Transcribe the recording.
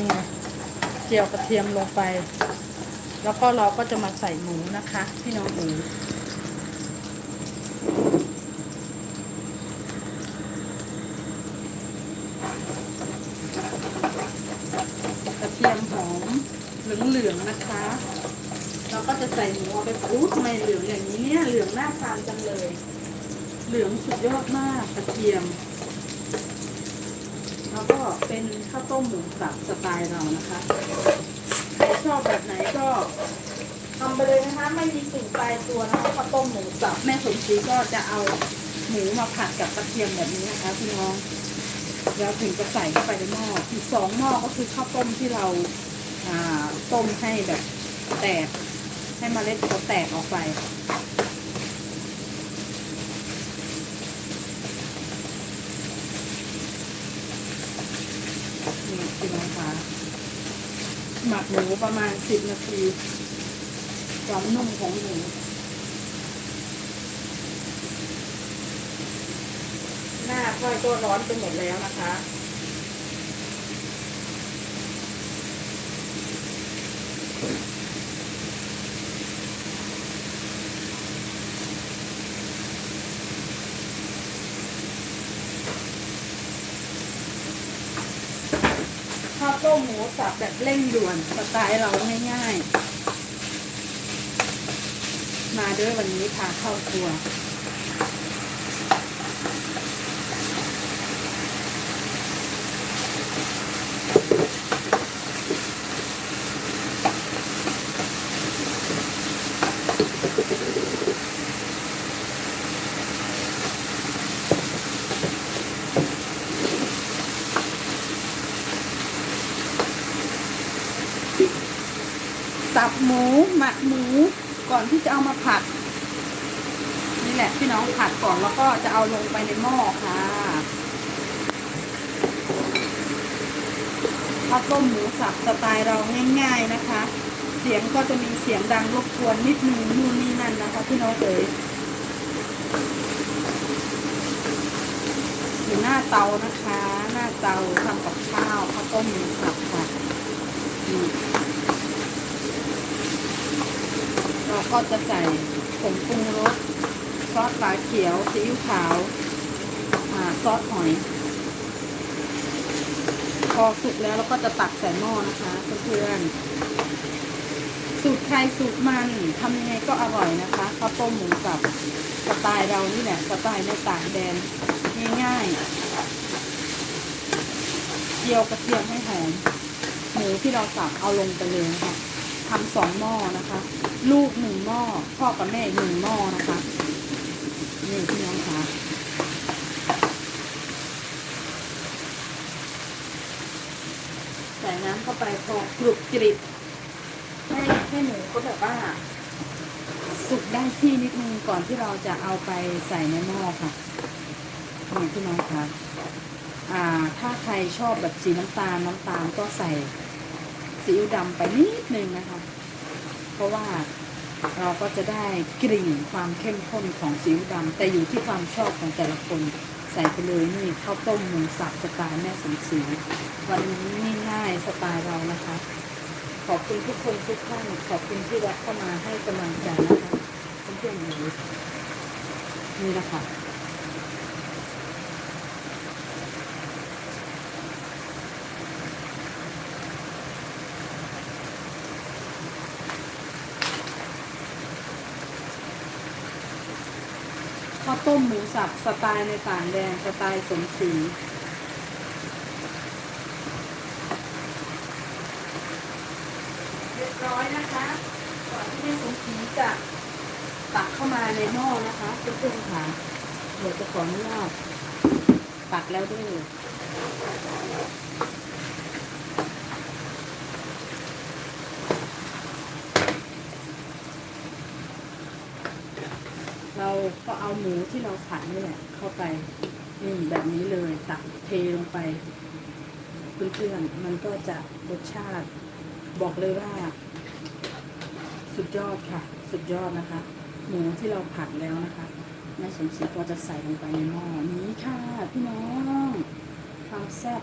นี่ไงเจียวกระเทียมลงไป แล้วก็เราก็จะมาใส่หมูนะคะ พี่น้องเอ๋ยกระเทียมหอมเหลืองๆนะคะ เราก็จะใส่หมูเอาไปอู้ทำไมเหลืองอย่างนี้เนี่ยเหลืองน่าทานจังเลย เหลืองสุดยอดมากกระเทียม แล้วก็เป็นข้าวต้มหมูสับสไตล์เรานะคะใครชอบแบบไหนก็ทำไปเลยนะคะไม่มีสูตรตายตัวนะคะข้าวต้มหมูสับแม่สมศรีก็จะเอาหมูมาผัดกับกระเทียมแบบนี้นะคะพี่น้องแล้วถึงจะใส่เข้าไปในหม้ออีกสองหม้อก็คือข้าวต้มที่เราต้มให้แบบแตกให้เมล็ดเขาแตกออกไป นี่พี่น้องคะ หมักหมูประมาณสิบนาทีความนุ่มของหมูหน้าค่อยก็ร้อนไปหมดแล้วนะคะ ต้มหมูสับแบบเร่งด่วนสไตล์เราง่ายๆ มาด้วยวันนี้พาเข้าครัว สับหมูหมักหมูก่อนที่จะเอามาผัด นี่แหละพี่น้องผัดก่อนแล้วก็จะเอาลงไปในหม้อค่ะข้าวต้มหมูสับสไตล์เราง่าย ๆนะคะ เสียงก็จะมีเสียงดังรบกวนนิดนึงนู่นนี่นั่นนะคะพี่น้องเอ๋ยอยู่หน้าเตานะคะ หน้าเตาทำกับข้าวข้าวต้มหมูสับค่ะนี่ เรา ก็จะใส่ผงปรุงรสซอสฝาเขียวซีอิ๊วขาวซอสหอยพอสุกแล้วเราก็จะตักใส่หม้อนะคะเพื่อนๆสูตรใครสูตรมันทำยังไงก็อร่อยนะคะข้าวต้มหมูสับสไตล์เรานี่แหละสไตล์ในต่างแดนง่ายๆเจียวกระเทียมให้หอมหมูที่เราสับเอาลงไปเลยนะคะทำสองหม้อนะคะ ลูกหนึ่งหม้อพ่อกับแม่หนึ่งหม้อนะคะนี่พี่น้องคะใส่น้ำเข้าไปพอกรุบกริบให้ให้หมูก็แบบว่า สุกได้ที่นิดนึงก่อนที่เราจะเอาไปใส่ในหม้อค่ะนี่พี่น้องคะอ่า ถ้าใครชอบแบบสีน้ำตาลน้ำตาลก็ใส่ซีอิ๊วดำไปนิดนึงนะคะ ราะว่าเราก็จะได้กลิ่นความเข้มข้นของซีอิ๊วดำแต่อยู่ที่ความชอบของแต่ละคนใส่ไปเลยนี่ข้าวต้มหมูสับสไตล์แม่สมศรีวันนี้ง่ายสไตล์เรานะคะ ขอบคุณทุกคนทุกท่านขอบคุณที่แวะเข้ามาให้กำลังใจนะคะเพื่อนๆนูนี่นะคะ ข้าวต้มหมูสับสไตล์ในต่างแดนสไตล์สมศรีเรียบร้อยนะคะก่อนที่แม่สมศรีจะตักเข้ามาในหม้อนะคะเพื่อนๆค่ะเดี๋ยวจะขออนุญาตตักแล้วด้วยเรา ก็เอาหมูที่เราผัดนี่แหละ เข้าไปนี่แบบนี้เลยตักเทลงไปเพื่อนๆมันก็จะรสชาติ บอกเลยว่า สุดยอดค่ะ สุดยอดนะคะ หมูที่เราผัดแล้วนะคะแม่สมศรีก็จะใส่ลงไปในหม้อนี้ค่ะพี่น้องความแซ่บ